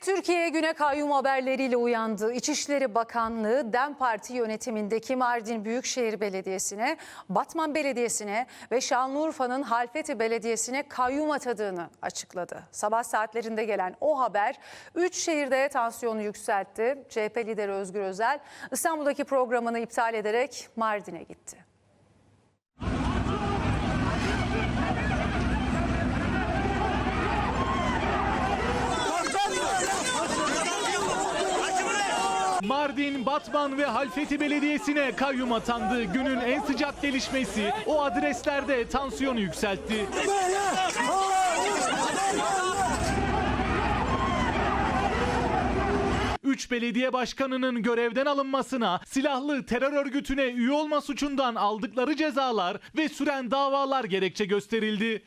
Türkiye güne kayyum haberleriyle uyandı. İçişleri Bakanlığı DEM Parti yönetimindeki Mardin Büyükşehir Belediyesi'ne, Batman Belediyesi'ne ve Şanlıurfa'nın Halfeti Belediyesi'ne kayyum atadığını açıkladı. Sabah saatlerinde gelen o haber 3 şehirde tansiyonu yükseltti. CHP lideri Özgür Özel İstanbul'daki programını iptal ederek Mardin'e gitti. Mardin, Batman ve Halfeti Belediyesi'ne kayyum atandı. Günün en sıcak gelişmesi o adreslerde tansiyonu yükseltti. Üç belediye başkanının görevden alınmasına, silahlı terör örgütüne üye olma suçundan aldıkları cezalar ve süren davalar gerekçe gösterildi.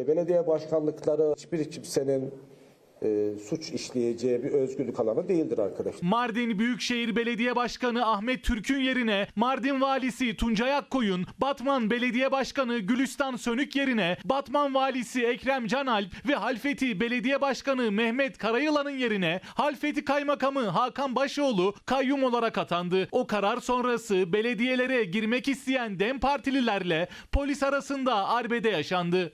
E, Belediye başkanlıkları hiçbir kimsenin e, suç işleyeceği bir özgürlük alanı değildir arkadaşlar. Mardin Büyükşehir Belediye Başkanı Ahmet Türk'ün yerine Mardin Valisi Tuncay Akkoyun, Batman Belediye Başkanı Gülistan Sönük yerine Batman Valisi Ekrem Canalp ve Halfeti Belediye Başkanı Mehmet Karayılan'ın yerine Halfeti Kaymakamı Hakan Başoğlu kayyum olarak atandı. O karar sonrası belediyelere girmek isteyen DEM partililerle polis arasında arbede yaşandı.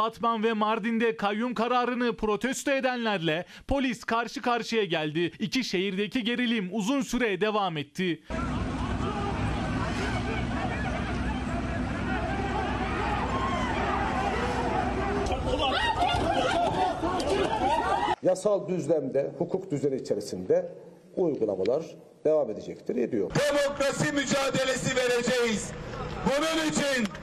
Batman ve Mardin'de kayyum kararını protesto edenlerle polis karşı karşıya geldi. İki şehirdeki gerilim uzun süre devam etti. Yasal düzlemde, hukuk düzeni içerisinde uygulamalar devam edecektir, ediyor. demokrasi mücadelesi vereceğiz. Bunun için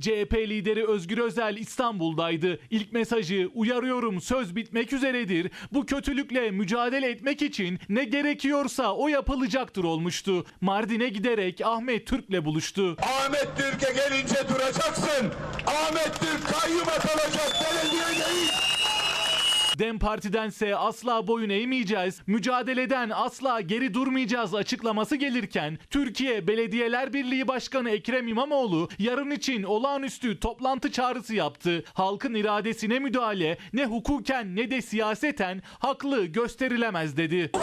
CHP lideri Özgür Özel İstanbul'daydı. İlk mesajı uyarıyorum söz bitmek üzeredir. Bu kötülükle mücadele etmek için ne gerekiyorsa o yapılacaktır olmuştu. Mardin'e giderek Ahmet Türk'le buluştu. Ahmet Türk'e gelince duracaksın. Ahmet Türk kayyum atılacak belediye değil. Dem Parti'dense asla boyun eğmeyeceğiz, mücadeleden asla geri durmayacağız açıklaması gelirken Türkiye Belediyeler Birliği Başkanı Ekrem İmamoğlu yarın için olağanüstü toplantı çağrısı yaptı. Halkın iradesine müdahale ne hukuken ne de siyaseten haklı gösterilemez dedi.